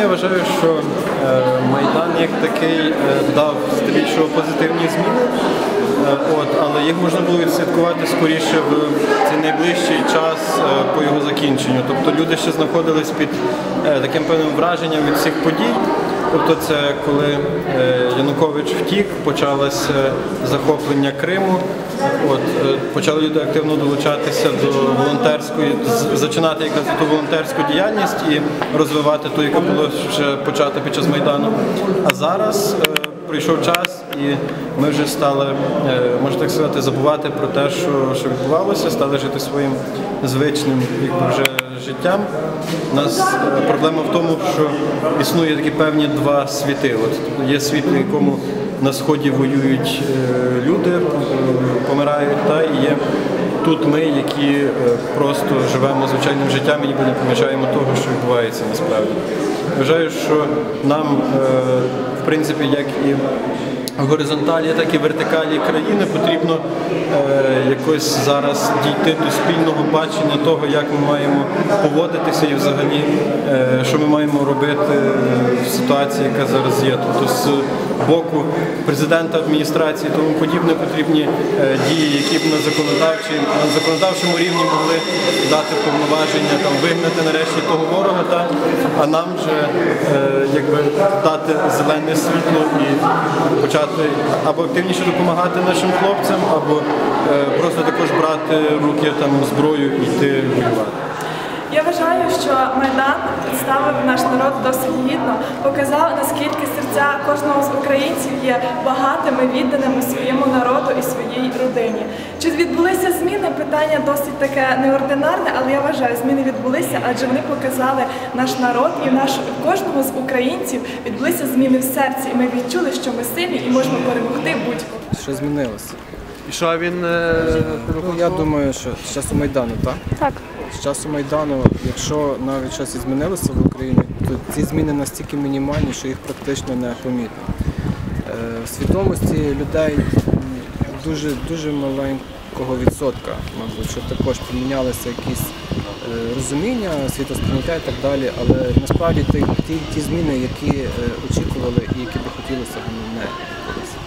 я вважаю, що е, Майдан як такий е, дав здебільшого позитивні зміни, Е, от, але їх можна було відслідкувати скоріше в цей найближчий час по його закінченню. Тобто люди ще знаходились під таким певним враженням від всіх подій. Тобто це коли е, Янукович втік, почалося захоплення Криму. От, е, почали люди активно долучатися до волонтерської, зачинати якраз ту волонтерську діяльність і розвивати ту, яка була вже почата під час Майдану. А зараз е, прийшов час, і ми вже стали, можна так сказати, забувати про те, що, що відбувалося, стали жити своїм звичним якби вже життям. У нас е, проблема в тому, що існує такі певні два світи. От є світ, в якому на сході воюють е, люди, е, помирають, та і є тут ми, які просто живемо звичайним життям і ніби не помічаємо того, що відбувається насправді. Вважаю, що нам, в принципі, як і горизонталі, так і вертикалі країни потрібно е, якось зараз дійти до спільного бачення того, як ми маємо поводитися і взагалі, е, що ми маємо робити в ситуації, яка зараз є. Тобто з боку президента адміністрації тому подібне потрібні е, дії, які б на законодавчій на законодавчому рівні могли дати повноваження, там вигнати нарешті того ворога, та, а нам вже е, якби дати зелене світло і почати або активніше допомагати нашим хлопцям, або е, просто також брати руки там зброю і йти воювати. Я вважаю, що Майдан представив наш народ досить гідно, показав наскільки серця кожного з українців є багатими, відданими своєму народу і своїй родині. Чи відбулися зміни? Питання досить таке неординарне, але я вважаю, зміни відбулися, адже вони показали наш народ і наш в кожного з українців відбулися зміни в серці, і ми відчули, що ми сильні і можемо перемогти будь-кого. Що змінилося? І що він е, Ну, я думаю, що з часу Майдану, так? Так. З часу Майдану, якщо навіть щось і змінилося в Україні, то ці зміни настільки мінімальні, що їх практично не помітно. Е, В свідомості людей дуже, дуже маленького відсотка, мабуть, що також помінялися якісь е, розуміння, світосприйняття і так далі, але насправді ті, ті, ті зміни, які е, очікували і які би хотілося, вони не відбулися.